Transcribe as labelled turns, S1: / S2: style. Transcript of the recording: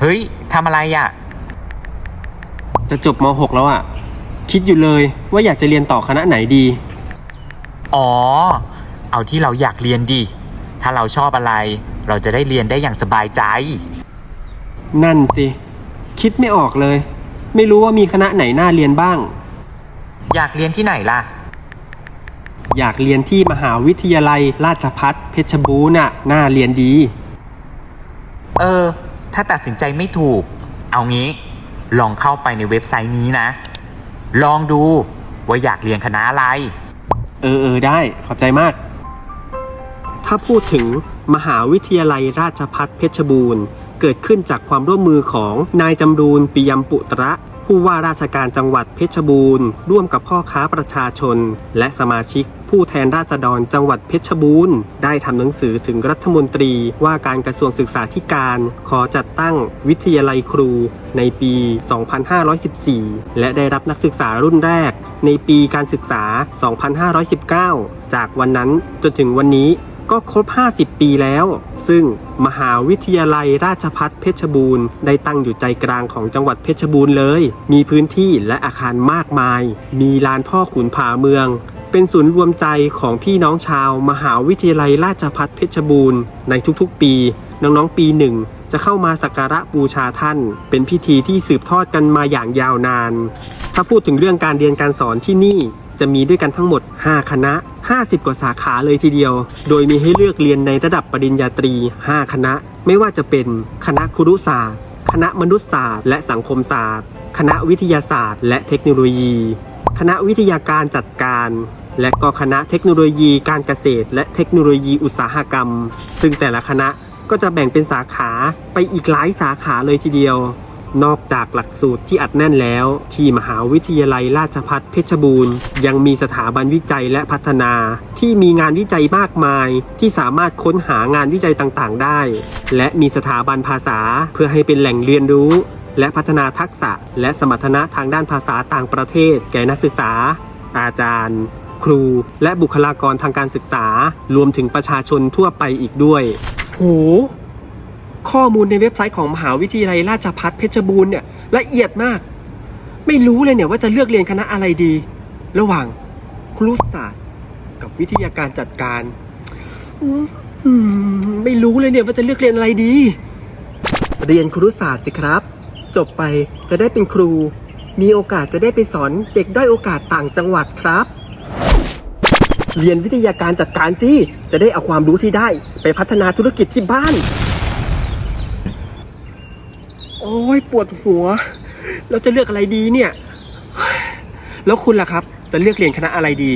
S1: เฮ้ยทำอะไรอะ
S2: จะจบม .6 แล้วอะคิดอยู่เลยว่าอยากจะเรียนต่อคณะไหนดี
S1: อ๋อ เอาที่เราอยากเรียนดิ ถ้าเราชอบอะไร เราจะได้เรียนได้อย่างสบายใจ
S2: นั่นสิ คิดไม่ออกเลย ไม่รู้ว่ามีคณะไหนน่าเรียนบ้าง
S1: อยากเรียนที่ไหนล่ะ
S2: อยากเรียนที่มหาวิทยาลัยราชพัฒเพชรบูรณ์น่ะน่าเรียนดี
S1: เออ ถ้าตัดสินใจไม่ถูก เอางี้ ลองเข้าไปในเว็บไซต์นี้นะ ลองดูว่าอยากเรียนคณะอะไร
S2: เออเออได้ขอบใจมาก ถ้าพูดถึงมหาวิทยาลัยราชพัฒเพชรบูรณ์ เกิดขึ้นจากความร่วมมือของนายจำรูนปิยมปุตระ ผู้ว่าราชการจังหวัดเพชรบูรณ์ ร่วมกับพ่อค้าประชาชน และสมาชิกผู้แทนราษฎรจังหวัดเพชรบูรณ์ ได้ทำหนังสือถึงรัฐมนตรีว่าการกระทรวงศึกษาธิการ ขอจัดตั้งวิทยาลัยครูในปี 2514 และได้รับนักศึกษารุ่นแรก ในปีการศึกษา 2519 จากวันนั้นจนถึงวันนี้ ก็ครบ 50 ปีแล้ว ซึ่งมหาวิทยาลัยราชพัฒเพชรบูรณ์ได้ตั้งอยู่ใจกลางของจังหวัดเพชรบูรณ์เลย มีพื้นที่และอาคารมากมาย มีลานพ่อขุนผาเมือง เป็นศูนย์รวมใจของพี่น้องชาว มหาวิทยาลัยราชพัฒเพชรบูรณ์ในทุกๆ ปี น้องๆ ปีหนึ่งจะเข้ามาสักการะบูชาท่าน เป็นพิธีที่สืบทอดกันมาอย่างยาวนาน ถ้าพูดถึงเรื่องการเรียนการสอนที่นี่จะมีด้วยกันทั้งหมด 5 คณะ 50 กว่าสาขาเลยทีเดียว โดยมีให้เลือกเรียนในระดับปริญญาตรี 5 คณะ ไม่ว่าจะเป็นคณะครุศาสตร์ คณะมนุษยศาสตร์และสังคมศาสตร์ คณะวิทยาศาสตร์ และเทคโนโลยี คณะวิทยาการจัดการ และก็คณะเทคโนโลยีการเกษตร และเทคโนโลยีอุตสาหกรรม ซึ่งแต่ละคณะก็จะแบ่งเป็นสาขาไปอีกหลายสาขาเลยทีเดียว นอกจากหลักสูตรที่อัดแน่นแล้ว ที่มหาวิทยาลัยราชภัฏเพชรบูรณ์ ยังมีสถาบันวิจัยและพัฒนา ที่มีงานวิจัยมากมาย ที่สามารถค้นหางานวิจัยต่างๆ ได้ และมีสถาบันภาษาเพื่อให้เป็นแหล่งเรียนรู้ และพัฒนาทักษะ และสมรรถนะทางด้านภาษาต่างประเทศ แก่นักศึกษา อาจารย์ครูและบุคลากรทางการศึกษา รวมถึงประชาชนทั่วไปอีกด้วย โห ข้อมูลในเว็บไซต์ของมหาวิทยาลัยราชภัฏเพชรบูรณ์เนี่ยละเอียดมาก ไม่รู้เลยเนี่ยว่าจะเลือกเรียนคณะอะไรดี ระหว่างครุศาสตร์กับวิทยาการจัดการอไม่รู้เลยเนี่ยว่าจะเลือกเรียนอะไรดี เรียนครุศาสตร์สิครับ จบไปจะได้เป็นครู มีโอกาสจะได้ไปสอนเด็กได้อยโอกาสต่างจังหวัดครับ เรียนวิทยาการจัดการสิจะได้เอาความรู้ที่ได้ ไปพัฒนาธุรกิจที่บ้าน โอ้ยปวดหัว เราจะเลือกอะไรดีเนี่ย แล้วคุณล่ะครับ จะเลือกเรียนคณะอะไรดี